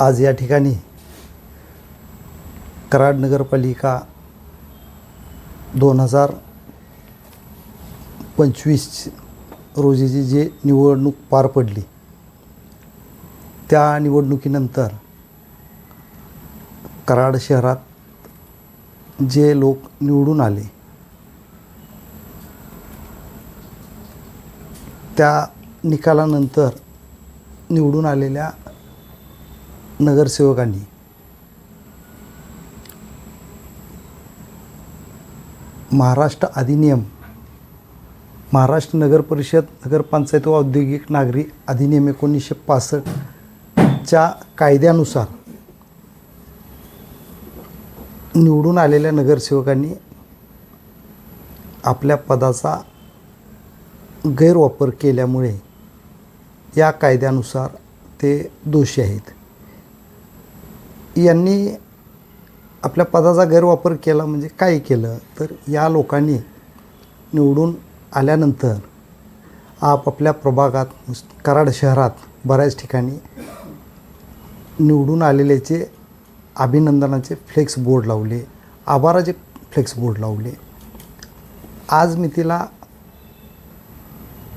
आज या ठिकाणी कराड नगरपालिका दोन हजार पंचवीस रोजीची जी निवडणूक पार पडली त्या निवडणुकीनंतर कराड शहरात जे लोक निवडून आले त्या निकालानंतर निवडून आलेल्या नगरसेवकांनी. महाराष्ट्र अधिनियम महाराष्ट्र नगर परिषद नगरपंचायत व औद्योगिक नागरी अधिनियम एकोणीसशे पासष्टच्या कायद्यानुसार निवडून आलेल्या नगरसेवकांनी आपल्या पदाचा गैरवापर केल्यामुळे या कायद्यानुसार ते दोषी आहेत. यांनी आपल्या पदाचा गैरवापर केला म्हणजे काय केलं तर या लोकांनी निवडून आल्यानंतर आपापल्या प्रभागात कराड शहरात बऱ्याच ठिकाणी निवडून आलेल्याचे अभिनंदनाचे फ्लेक्स बोर्ड लावले आभाराचे फ्लेक्स बोर्ड लावले. आज मी तिला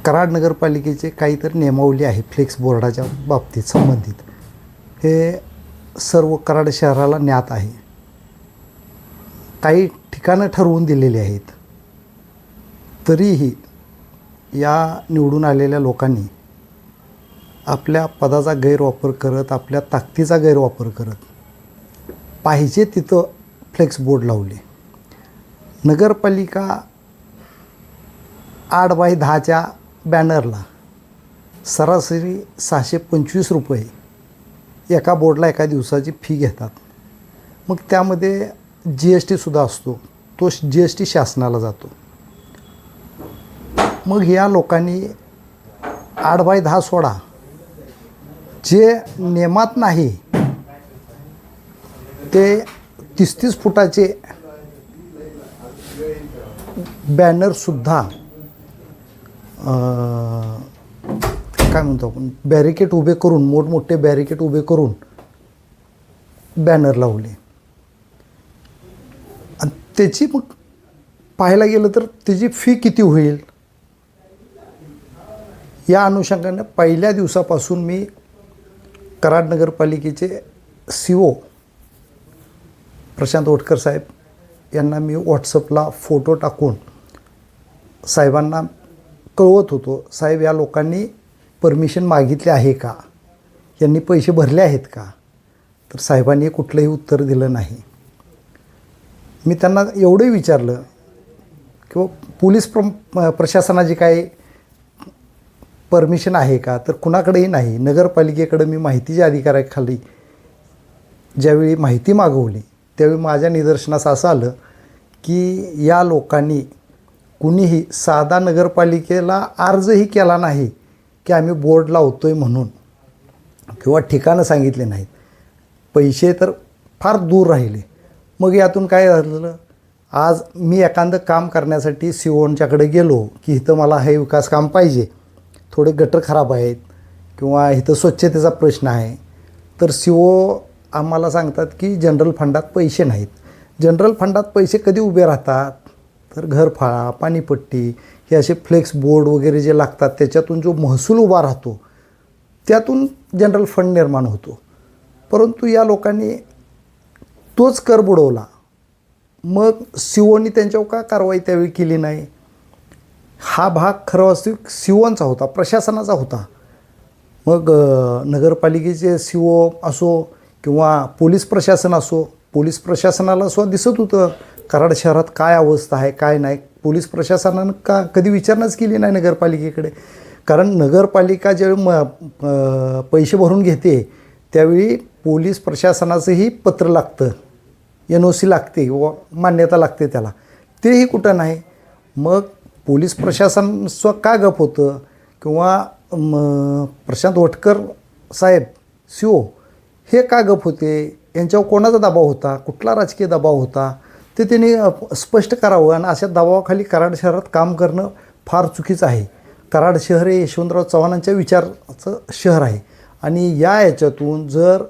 कराड नगरपालिकेचे काहीतरी नियमावली आहे फ्लेक्स बोर्डाच्या बाबतीत संबंधित. हे सर्व कराड शहराला ज्ञात आहे. काही ठिकाणं ठरवून दिलेली आहेत. तरीही या निवडून आलेल्या लोकांनी आपल्या पदाचा गैरवापर करत आपल्या ताकदीचा गैरवापर करत पाहिजे तिथं फ्लेक्स बोर्ड लावले. नगरपालिका आठ बाय दहाच्या बॅनरला सरासरी सहाशे पंचवीस रुपये एका बोर्डला एका दिवसाची फी घेतात. मग त्यामध्ये जी एस टीसुद्धा असतो. तो जी एस टी शासनाला जातो. मग या लोकांनी आठ बाय दहा सोडा. जे नियमात नाही ते तीस तीस फुटाचे बॅनरसुद्धा काय म्हणतो आपण? बॅरिकेड उभे करून मोठमोठे बॅरिकेड उभे करून बॅनर लावले. आणि त्याची मग पाहायला गेलं तर त्याची फी किती होईल? या अनुषंगानं पहिल्या दिवसापासून मी कराड नगरपालिकेचे सी ओ प्रशांत ओटकर साहेब यांना मी व्हॉट्सअपला फोटो टाकून साहेबांना कळवत होतो. साहेब या लोकांनी परमिशन मागितले आहे का? यांनी पैसे भरले आहेत का? तर साहेबांनी कुठलंही उत्तर दिलं नाही. मी त्यांना एवढंही विचारलं किंवा पोलीस प्र प्रशासनाची काय परमिशन आहे का? तर कुणाकडेही नाही. नगरपालिकेकडं मी माहितीच्या अधिकाराखाली ज्यावेळी माहिती मागवली त्यावेळी माझ्या निदर्शनास असं आलं की या लोकांनी कुणीही साधा नगरपालिकेला अर्जही केला नाही. की आम्ही बोर्ड लावतो आहे म्हणून किंवा ठिकाणं सांगितले नाहीत. पैसे तर फार दूर राहिले. मग यातून काय झालं? आज मी एखादं काम करण्यासाठी सिओनच्याकडे गेलो की इथं मला हे विकास काम पाहिजे. थोडे गटर खराब आहेत किंवा इथं स्वच्छतेचा प्रश्न आहे. तर सी ओ आम्हाला सांगतात की जनरल फंडात पैसे नाहीत. जनरल फंडात पैसे कधी उभे राहतात? तर घरफाळा पाणीपट्टी हे असे फ्लेक्स बोर्ड वगैरे जे लागतात त्याच्यातून जो महसूल उभा राहतो त्यातून जनरल फंड निर्माण होतो. परंतु या लोकांनी तोच कर बुडवला. मग सिओनी त्यांच्यावर का कारवाई त्यावेळी केली नाही? हा भाग खरं वास्तविक सिओनचा होता प्रशासनाचा होता. मग नगरपालिकेचे सी ओ असो किंवा पोलीस प्रशासन असो पोलीस प्रशासनाला सुद्धा दिसत होतं कराड शहरात काय अवस्था आहे काय नाही. पोलीस प्रशासनानं का कधी विचारणाच केली नाही नगरपालिकेकडे? कारण नगरपालिका ज्यावेळी म पैसे भरून घेते त्यावेळी पोलीस प्रशासनाचंही पत्र लागतं. एन ओ सी लागते व मान्यता लागते त्याला. तेही कुठं नाही. मग पोलीस प्रशासन स्व का गप होतं? किंवा प्रशांत वटकर साहेब सी ओ हे का गप होते? यांच्यावर कोणाचा दबाव होता? कुठला राजकीय दबाव होता? ते त्यांनी स्पष्ट करावं आणि अशा दबावाखाली कराड शहरात काम करणं फार चुकीचं आहे. कराड शहर हे यशवंतराव चव्हाणांच्या विचाराचं शहर आहे. आणि या याच्यातून जर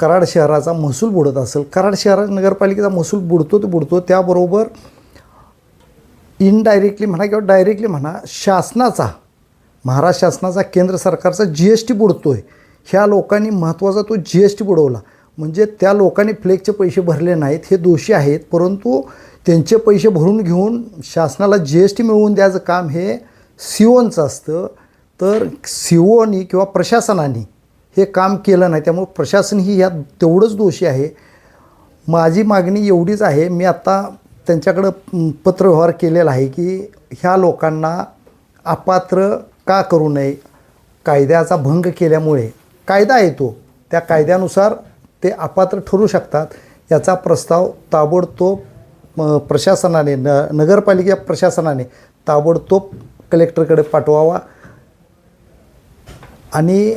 कराड शहराचा महसूल बुडत असेल कराड शहरात नगरपालिकेचा महसूल बुडतो तो बुडतो त्याबरोबर इनडायरेक्टली म्हणा किंवा डायरेक्टली म्हणा शासनाचा महाराष्ट्र शासनाचा केंद्र सरकारचा जी एस टी बुडतो आहे ह्या लोकांनी महत्त्वाचा तो जी एस टी बुडवला. म्हणजे त्या लोकांनी फ्लेगचे पैसे भरले नाहीत हे दोषी आहेत परंतु त्यांचे पैसे भरून घेऊन शासनाला जी एस टी मिळवून द्यायचं काम हे सीओनचं असतं. तर सीओनी किंवा प्रशासनाने हे काम केलं नाही त्यामुळे प्रशासन ही यात तेवढंच दोषी आहे. माझी मागणी एवढीच आहे मी आत्ता त्यांच्याकडं पत्रव्यवहार केलेला आहे की ह्या लोकांना अपात्र का करू नये? कायद्याचा भंग केल्यामुळे. कायदा येतो त्या कायद्यानुसार ते अपात्र ठरू शकतात. याचा प्रस्ताव ताबडतोब प्रशासनाने न नगरपालिका प्रशासनाने ताबडतोब कलेक्टरकडे पाठवावा. आणि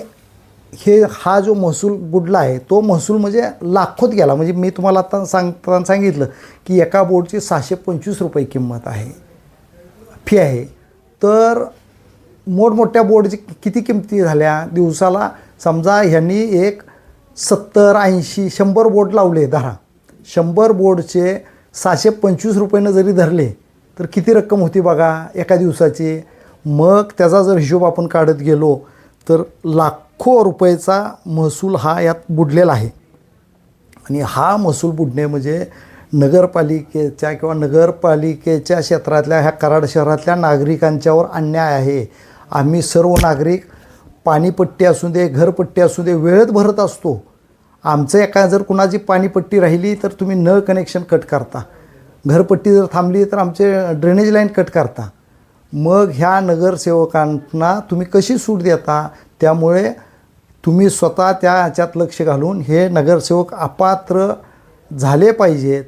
हे हा जो महसूल बुडला आहे तो महसूल म्हणजे लाखोत गेला. म्हणजे मी तुम्हाला आता सांगताना सांगितलं की एका बोर्डची सहाशे पंचवीस रुपये किंमत आहे. फी आहे. तर मोठमोठ्या बोर्डची किती किमती झाल्या? दिवसाला समजा ह्यांनी एक सत्तर ऐंशी शंभर बोर्ड लावले धरा. शंभर बोर्डचे सहाशे पंचवीस रुपयानं जरी धरले तर किती रक्कम होती बघा एका दिवसाची? मग त्याचा जर हिशोब आपण काढत गेलो तर लाखो रुपयेचा महसूल हा यात बुडलेला आहे. आणि हा महसूल बुडणे म्हणजे नगरपालिकेच्या किंवा नगरपालिकेच्या क्षेत्रातल्या ह्या कराड शहरातल्या नागरिकांच्यावर अन्याय आहे. आम्ही सर्व नागरिक पाणीपट्टी असू दे घरपट्टी असू दे वेळेत भरत असतो. आमचं एका जर कुणाची पाणीपट्टी राहिली तर तुम्ही नळ कनेक्शन कट करता. घरपट्टी जर थांबली तर आमचे ड्रेनेज लाईन कट करता. मग ह्या नगरसेवकांना तुम्ही कशी सूट देता? त्यामुळे तुम्ही स्वतः त्या ह्याच्यात लक्ष घालून हे नगरसेवक अपात्र झाले पाहिजेत.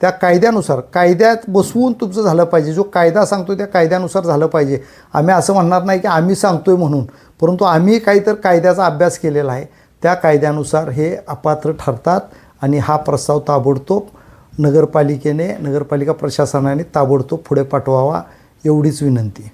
त्या कायद्यानुसार कायद्यात बसवून तुमचं झालं पाहिजे. जो कायदा सांगतो त्या कायद्यानुसार झालं पाहिजे. आम्ही असं म्हणणार नाही की आम्ही सांगतोय म्हणून. परंतु आम्ही काहीतर कायद्याचा अभ्यास केलेला आहे. त्या कायद्यानुसार हे अपात्र ठरतात आणि हा प्रस्ताव ताबडतोब नगरपालिकेने नगरपालिका प्रशासनाने ताबडतोब पुढे पाठवावा एवढीच विनंती.